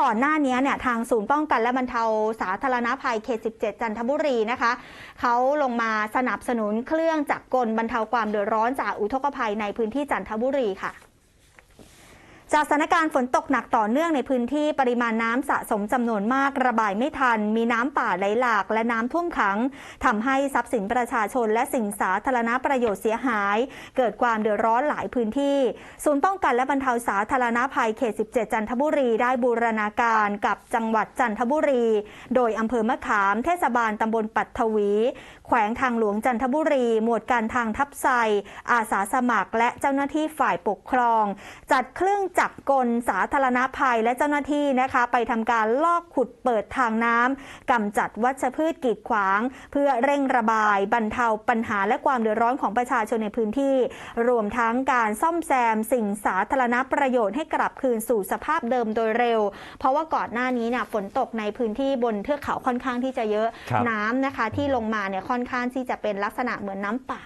ก่อนหน้านี้เนี่ยทางศูนย์ป้องกันและบรรเทาสาธารณภัยเขต 17 จันทบุรีนะคะเขาลงมาสนับสนุนเครื่องจักรกลบรรเทาความเดือดร้อนจากอุทกภัยในพื้นที่จันทบุรีค่ะ จากสถานการณ์ฝนตกหนักต่อเนื่องในพื้นที่ปริมาณน้ำสะสมจำนวนมากระบายไม่ทัน มีน้ำป่าไหลหลากและน้ำท่วมขังทำให้ทรัพย์สินประชาชนและสิ่งสาธารณประโยชน์เสียหาย เกิดความเดือดร้อนหลายพื้นที่ ศูนย์ป้องกันและบรรเทาสาธารณภัยเขต 17 จันทบุรีได้บูรณาการกับจังหวัดจันทบุรี โดยอำเภอมะขาม เทศบาลตำบลปัตทวี แขวงทางหลวงจันทบุรี หมวดการทางทับไซอาสาสมัคร และเจ้าหน้าที่ฝ่ายปกครอง จัดเครื่องจักรกลสาธารณภัยและเจ้าหน้าที่นะคะ ไปทำการลอกขุดเปิดทางน้ำกำจัดวัชพืชกีดขวาง เพื่อเร่งระบายบรรเทาปัญหาและความเดือดร้อนของประชาชนในพื้นที่ รวมทั้งการซ่อมแซมสิ่งสาธารณประโยชน์ให้กลับคืนสู่สภาพเดิมโดยเร็ว เพราะว่าก่อนหน้านี้เนี่ยฝนตกในพื้นที่บนเทือกเขาค่อนข้างที่จะเยอะน้ำนะคะ ที่ลงมาเนี่ยค่อนข้างที่จะเป็นลักษณะเหมือนน้ำป่า